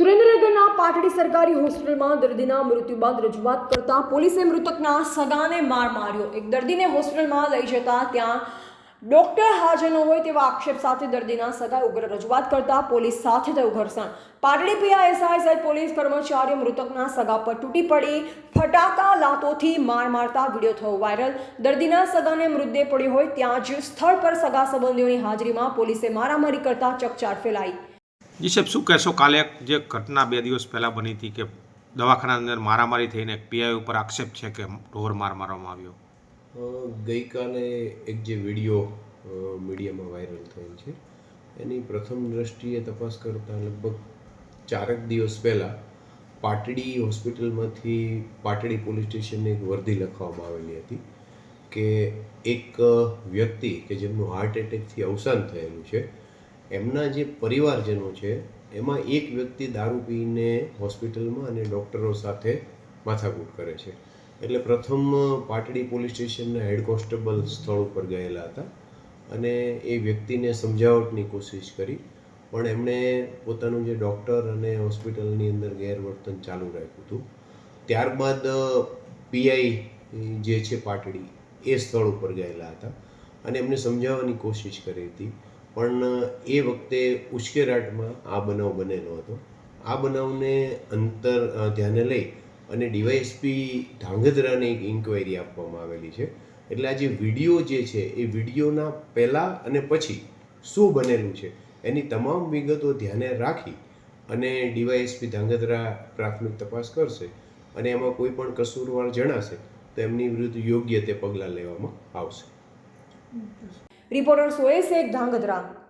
સુરેન્દ્રનગરના પાટડી સરકારી હોસ્પિટલમાં દર્દીના મૃત્યુ બાદ રજૂઆત કરતા પોલીસે મૃતકના સગાને માર માર્યો. એક દર્દીને હોસ્પિટલમાં લઈ જતા ત્યાં ડોક્ટર હાજર ન હોય તેવા આક્ષેપ સાથે દર્દીના સગાએ ઉગ્ર રજૂઆત કરતા પોલીસ સાથે થયું ઘર્ષણ. પાટડી પીઆઈએસઆઈ સહિત પોલીસ કર્મચારીઓ મૃતકના સગા પર તૂટી પડી, ફટાકા લાતોથી માર મારતા વીડિયો થયો વાયરલ. દર્દીના સગાને મૃતદેહ પડ્યો હોય ત્યાં જ સ્થળ પર સગા સંબંધીઓની હાજરીમાં પોલીસે મારામારી કરતા ચકચાર ફેલાઈ. જી સાહેબ શું કહેશો? કાલે જે ઘટના બે દિવસ પહેલાં બની હતી કે દવાખાના અંદર મારામારી થઈને એક પીઆઈ ઉપર આક્ષેપ છે કે ઢોર માર મારવામાં આવ્યો. ગઈકાલે એક જે વીડિયો મીડિયામાં વાયરલ થયો છે. એની પ્રથમ દ્રષ્ટિએ તપાસ કરતાં લગભગ ચારેક દિવસ પહેલાં પાટડી હોસ્પિટલમાંથી પાટડી પોલીસ સ્ટેશનની એક વર્દી લખવામાં આવેલી હતી કે એક વ્યક્તિ કે જેમનું હાર્ટ એટેકથી અવસાન થયેલું છે એમના જે પરિવારજનો છે, એમાં એક વ્યક્તિ દારૂ પીને હોસ્પિટલમાં અને ડૉક્ટરો સાથે માથાકૂટ કરે છે. એટલે પ્રથમ પાટડી પોલીસ સ્ટેશનના હેડ કોન્સ્ટેબલ સ્થળ ઉપર ગયેલા હતા અને એ વ્યક્તિને સમજાવટની કોશિશ કરી, પણ એમણે પોતાનું જે ડૉક્ટર અને હોસ્પિટલની અંદર ગેરવર્તન ચાલુ રાખ્યું હતું. ત્યારબાદ પીઆઈ જે છે પાટડી, એ સ્થળ ઉપર ગયેલા હતા અને એમને સમજાવવાની કોશિશ કરી હતી. પણ, એ વખતે ઉશ્કેરાટમાં આ બનાવ બનેલો હતો. આ બનાવને અંતર ધ્યાને લઈ અને ડીવાયએસપી ધાંગધ્રાને એક ઇન્ક્વાયરી આપવામાં આવેલી છે. એટલે આ જે વીડિયો જે છે, એ વિડીયોના પહેલાં અને પછી શું બનેલું છે, એની તમામ વિગતો ધ્યાને રાખી અને ડીવાયએસપી ધાંગધ્રા પ્રાથમિક તપાસ કરશે અને એમાં કોઈ પણ કસૂરવાર જણાશે તો એમની વિરુદ્ધ યોગ્ય તે પગલાં લેવામાં આવશે. રિપોર્ટર સોએ શેખ ધાંગધ્રા.